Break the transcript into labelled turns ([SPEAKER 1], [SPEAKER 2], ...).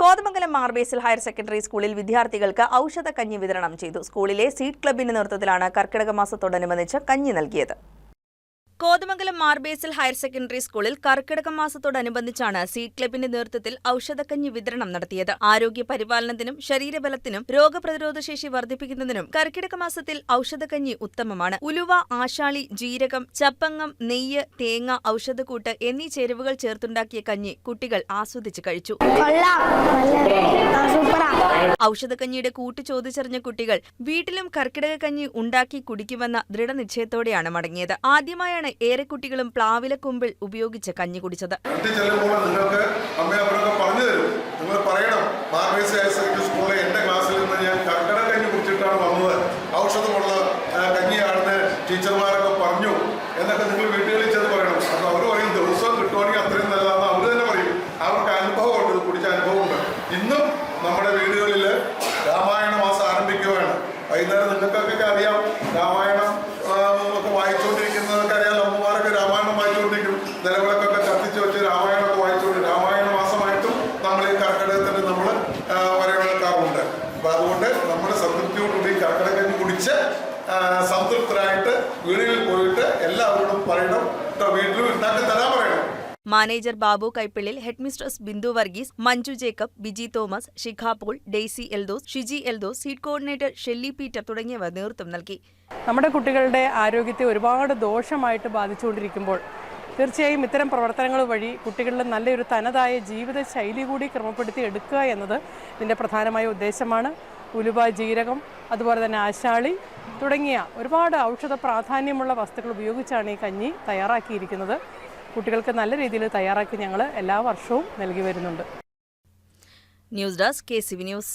[SPEAKER 1] Kothamangalam Mar Basil higher secondary സ്കൂളിൽ വിദ്യാർത്ഥികൾക്ക് ഔഷധ കഞ്ഞി വിതരണം ചെയ്തു. സ്കൂളിലെ സീറ്റ് ക്ലബിന്റെ നേതൃത്വത്തിലാണ് കർക്കിടക മാസത്തോടനുബന്ധിച്ച് കഞ്ഞി നൽകിയത്. കോതമംഗലം മാർബേസിൽ ഹയർ സെക്കൻഡറി സ്കൂളിൽ കർക്കിടക മാസത്തോടനുബന്ധിച്ചാണ് സീറ്റ് ക്ലബിന്റെ നേതൃത്വത്തിൽ ഔഷധക്കഞ്ഞി വിതരണം നടത്തിയത്. ആരോഗ്യ പരിപാലനത്തിനും ശരീരബലത്തിനും രോഗപ്രതിരോധ ശേഷി വർദ്ധിപ്പിക്കുന്നതിനും കർക്കിടക മാസത്തിൽ ഔഷധക്കഞ്ഞി ഉത്തമമാണ്. ഉലുവ ആശാളി ജീരകം ചപ്പങ്ങം നെയ്യ് തേങ്ങ ഔഷധക്കൂട്ട് എന്നീ ചേരുവകൾ ചേർത്തുണ്ടാക്കിയ കഞ്ഞി കുട്ടികൾ ആസ്വദിച്ച് കഴിച്ചു. ഔഷധക്കഞ്ഞിയുടെ കൂട്ട് ചോദിച്ചറിഞ്ഞ കുട്ടികൾ വീട്ടിലും കർക്കിടക കഞ്ഞി ഉണ്ടാക്കി കുടിക്കുമെന്ന ദൃഢനിശ്ചയത്തോടെയാണ് മടങ്ങിയത്. ആദ്യമായാണ് ഏറെ കുട്ടികളും പ്ലാവില പ്ലാവിലക്കൊമ്പിൽ ഉപയോഗിച്ച് കഞ്ഞി കുടിച്ചത്.
[SPEAKER 2] ടീച്ചർമാരൊക്കെ പറഞ്ഞു. എന്നൊക്കെ അമ്മയും രാമായണ മാസം ആരംഭിക്കുകയാണ് വൈകുന്നേരം നിങ്ങൾക്കൊക്കെ അറിയാം രാമായണം ഒക്കെ വായിച്ചുകൊണ്ടിരിക്കുന്നതൊക്കെ അറിയാം. അമ്മമാരൊക്കെ രാമായണം വായിച്ചുകൊണ്ടിരിക്കും. നിലവിളക്കൊക്കെ കത്തിച്ച് വെച്ച് രാമായണമൊക്കെ വായിച്ചുകൊണ്ട് രാമായണ മാസമായിട്ടും നമ്മൾ ഈ കർക്കിടകത്തിന് നമ്മൾ വരവേൽക്കാറുണ്ട്. അപ്പോൾ അതുകൊണ്ട് നമ്മൾ സംതൃപ്തിയോടുകൂടി കർക്കിടക കുടിച്ച് സംതൃപ്തരായിട്ട് വീടുകളിൽ പോയിട്ട് എല്ലാവരോടും പറയണം. വീട്ടിലും ഉണ്ടാക്കി
[SPEAKER 1] manager Babu Kaippillil headmistress Bindu Varghese Manju Jacob Biji Thomas Shikha Paul Daisy Eldhose Shiji Eldhose seat coordinator Shelly Peter തുടങ്ങിയവർ നേതൃത്വം നൽകി.
[SPEAKER 3] നമ്മുടെ കുട്ടികളുടെ ആരോഗ്യത്തെ ഒരുപാട് ദോഷമായിട്ട് ബാധിച്ചുകൊണ്ടിരിക്കുമ്പോൾ തീർച്ചയായും ഇത്തരം പ്രവർത്തനങ്ങൾ വഴി കുട്ടികളിൽ നല്ലൊരു തനതായ ജീവിത ശൈലി കൂടി ക്രമപ്പെടുത്തി എടുക്കുക എന്നത് ഇതിന്റെ പ്രധാനമായ ഉദ്ദേശമാണ്. ഉലുവ ജീരകം അതുപോലെ തന്നെ ആശാളി തുടങ്ങിയ ഒരുപാട് ഔഷധ പ്രാധാന്യമുള്ള വസ്തുക്കൾ ഉപയോഗിച്ചാണ് ഈ കഞ്ഞി തയ്യാറാക്കിയിരിക്കുന്നത്. കുട്ടികൾക്ക് നല്ല രീതിയിൽ തയ്യാറാക്കി ഞങ്ങൾ എല്ലാ വർഷവും നൽകി വരുന്നുണ്ട്.
[SPEAKER 1] News desk K C V news.